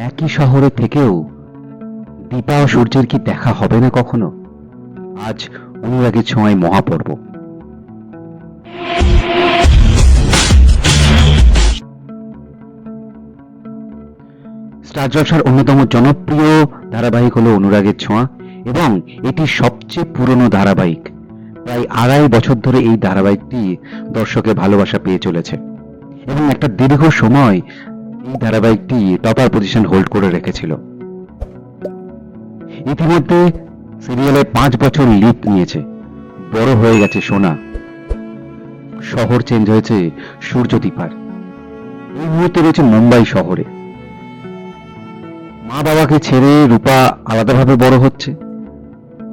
একই শহরে থেকেও দীপা ও সূর্যের কি দেখা হবে না কখনো? আজ অনুরাগের ছোঁয়ায় মহাপর্ব। স্টার জলসার অন্যতম জনপ্রিয় ধারাবাহিক হলো অনুরাগের ছোঁয়া এবং এটি সবচেয়ে পুরনো ধারাবাহিক। প্রায় আড়াই বছর ধরে এই ধারাবাহিকটি দর্শকের ভালোবাসা পেয়ে চলেছে। এবং একটা দীর্ঘ সময় এই ধারাবাহিকটি টপার পজিশন হোল্ড করে রেখেছিল। ইতিমধ্যে সিরিয়ালে পাঁচ বছর লিড নিয়েছে। বড় হয়ে গেছে সোনা। শহর চেঞ্জ হয়েছে সূর্যদীপার এই মুহূর্তে রয়েছে মুম্বাই শহরে। মা বাবাকে ছেড়ে রূপা আলাদাভাবে বড় হচ্ছে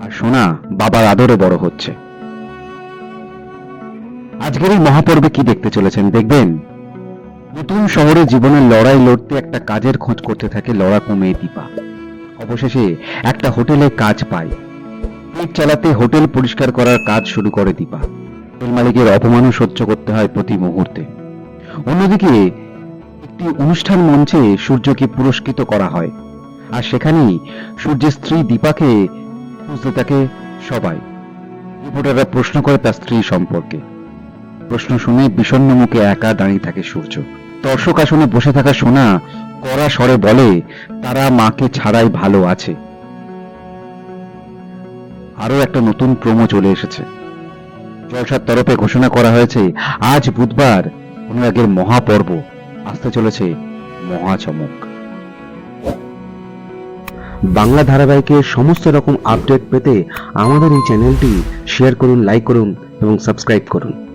আর সোনা বাবার আদরে বড় হচ্ছে। আজকের এই মহাপর্বে কি দেখতে চলেছেন? দেখবেন নতুন শহরে জীবনের লড়াই লড়তে একটা কাজের খোঁজ করতে থাকে লড়াকু মেয়ে দীপা। অবশেষে একটা হোটেলে কাজ পায়। পেট চালাতে হোটেল পরিষ্কার করার কাজ শুরু করে দীপা। হোটেল মালিকের অপমানও সহ্য করতে হয় প্রতি মুহূর্তে। অন্যদিকে, একটি অনুষ্ঠান মঞ্চে সূর্যকে পুরস্কৃত করা হয়। আর সেখানেই সূর্যের স্ত্রী দীপাকে খুঁজতে থাকে সবাই। রিপোর্টাররা প্রশ্ন করে তার স্ত্রী সম্পর্কে। প্রশ্ন শুনে বিষণ্ণ মুখে একা দাঁড়িয়ে থাকে সূর্য। দর্শক আসনে বসে থাকা সোনা কড়া স্বরে বলে, তারা মাকে ছাড়াই ভালো আছে। আরও একটা নতুন প্রোমো চলে এসেছে। জলসার তরফে ঘোষণা করা হয়েছে, আজ বুধবার অনুরাগের মহাপর্ব। আসতে চলেছে মহাচমক। বাংলা ধারাবাহিকের সমস্ত রকম আপডেট পেতে আমাদের এই চ্যানেলটি শেয়ার করুন, লাইক করুন এবং সাবস্ক্রাইব করুন।